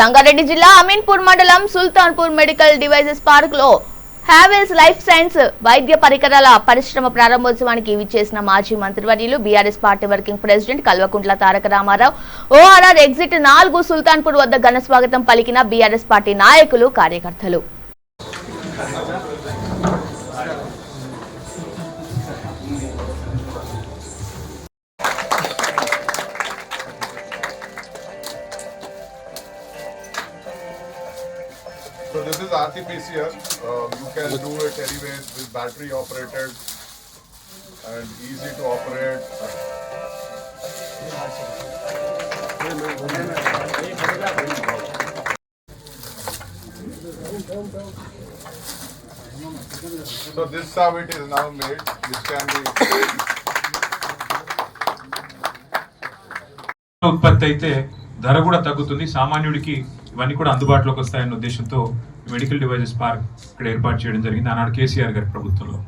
సంగారెడ్డి జిల్లా అమీన్పూర్ మండలం Sultanpur medical devices పార్క్లో హ్యావెల్స్ లైఫ్ సైన్స్ వైద్య పరికరాల పరిశ్రమ ప్రారంభోత్సవానికి విచ్చేసిన మాజీ మంత్రివర్యులు BRS party working president Kalvakuntla Taraka Rama Rao. ORR exit నాలుగు సుల్తాన్పూర్ వద్ద ఘన స్వాగతం పలికిన బీఆర్ఎస్ పార్టీ నాయకులు కార్యకర్తలు. this is RT-PCR. Uh, you can do it anywhere with battery operated and easy to operate. So this is how it is now made. This can be ఉత్పత్తి అయితే ధర కూడా తగ్గుతుంది సామాన్యుడికి ఇవన్నీ కూడా అందుబాటులోకి వస్తాయన్న ఉద్దేశంతో మెడికల్ డివైజెస్ పార్క్ ఇక్కడ ఏర్పాటు చేయడం జరిగింది. ఆనాడు కేసీఆర్ గారి ప్రభుత్వంలో.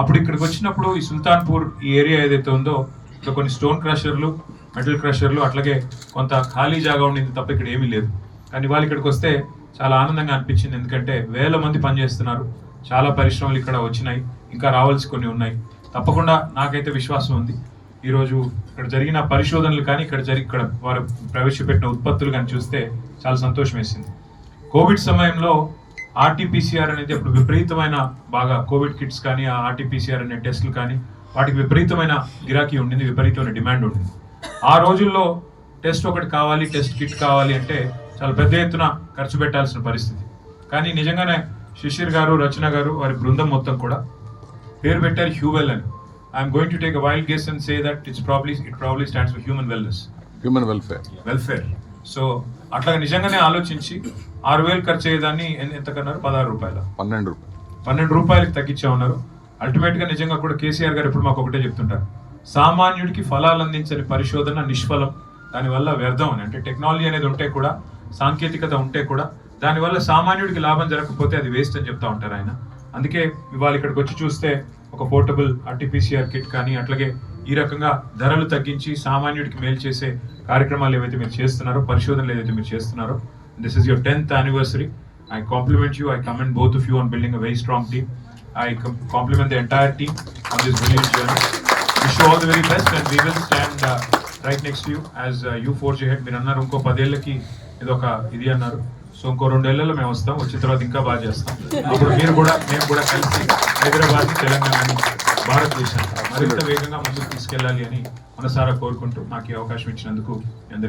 అప్పుడు ఇక్కడికి వచ్చినప్పుడు ఈ సుల్తాన్పూర్ ఈ ఏరియా ఏదైతే ఉందో ఇక్కడ కొన్ని స్టోన్ క్రషర్లు మెటల్ క్రషర్లు అట్లాగే కొంత ఖాళీ జాగా ఉండింది తప్ప ఇక్కడ ఏమీ లేదు. కానీ వాళ్ళు ఇక్కడికి వస్తే చాలా ఆనందంగా అనిపించింది. ఎందుకంటే వేల మంది పనిచేస్తున్నారు. చాలా పరిశ్రమలు ఇక్కడ వచ్చినాయి. ఇంకా రావాల్సి కొన్ని ఉన్నాయి. తప్పకుండా నాకైతే విశ్వాసం ఉంది. ఈరోజు ఇక్కడ జరిగిన పరిశోధనలు కానీ ఇక్కడ జరిగి ఇక్కడ వారు ప్రవేశపెట్టిన ఉత్పత్తులు కానీ చూస్తే చాలా సంతోషం వేసింది. కోవిడ్ సమయంలో ఆర్టీపీసీఆర్ అనేది అప్పుడు విపరీతమైన బాగా కోవిడ్ కిట్స్ కానీ ఆ ఆర్టీపీసీఆర్ అనే టెస్టులు కానీ వాటికి విపరీతమైన గిరాకీ ఉండింది విపరీతమైన డిమాండ్ ఉండింది. ఆ రోజుల్లో టెస్ట్ ఒకటి కావాలి టెస్ట్ కిట్ కావాలి అంటే చాలా పెద్ద ఎత్తున ఖర్చు పెట్టాల్సిన పరిస్థితి. కానీ నిజంగానే శిశిర్ గారు రచన గారు వారి బృందం మొత్తం కూడా పేరు పెట్టారు హ్యూవెల్ అని. To take a wild guess and say that it's probably it probably stands for human wellness human welfare. Welfare so అట్లా నిజంగానే ఆలోచించి ఆరు వేలు ఖర్చు అయ్యేదాన్ని ఎన్- ఎంత కన్నారు? పదహారు రూపాయల. పన్నెండు రూపాయలు. పన్నెండు రూపాయలకి తగ్గించా ఉన్నారు అల్టిమేట్గా నిజంగా కూడా కేసీఆర్ గారు ఇప్పుడు మాకు ఒకటే చెప్తుంటారు. సామాన్యుడికి ఫలాలు అందించని పరిశోధన నిష్ఫలం. దానివల్ల వ్యర్థం అని. అంటే టెక్నాలజీ అనేది ఉంటే కూడా సాంకేతికత ఉంటే కూడా దానివల్ల సామాన్యుడికి లాభం జరగకపోతే అది వేస్ట్ అని చెప్తా ఉంటారు ఆయన. అందుకే ఇవాళ ఇక్కడికి వచ్చి చూస్తే ఒక పోర్టబుల్ ఆర్టీపీసీఆర్ కిట్ కానీ అట్లాగే ఈ రకంగా ధరలు తగ్గించి సామాన్యుడికి మేలు చేసే కార్యక్రమాలు ఏవైతే మీరు చేస్తున్నారో పరిశోధనలు ఏదైతే మీరు చేస్తున్నారో this is your tenth anniversary I compliment you I commend both of you on building a very strong team I compliment the entire team on this journey all the very best and will stand right next you as you forge ahead మీరు అన్నారు ఇంకో పదేళ్ళకి ఇది ఒక ఇది అన్నారు. So ఇంకో రెండేళ్ళలో మేము వస్తాం వచ్చిన తర్వాత ఇంకా బాగా చేస్తాం. అప్పుడు మీరు కూడా మేము కూడా కలిసి హైదరాబాద్ తెలంగాణని భారతదేశాన్ని మరింత వేగంగా ముందుకు తీసుకెళ్ళాలి అని మనసారా కోరుకుంటూ నాకు ఈ అవకాశం ఇచ్చినందుకు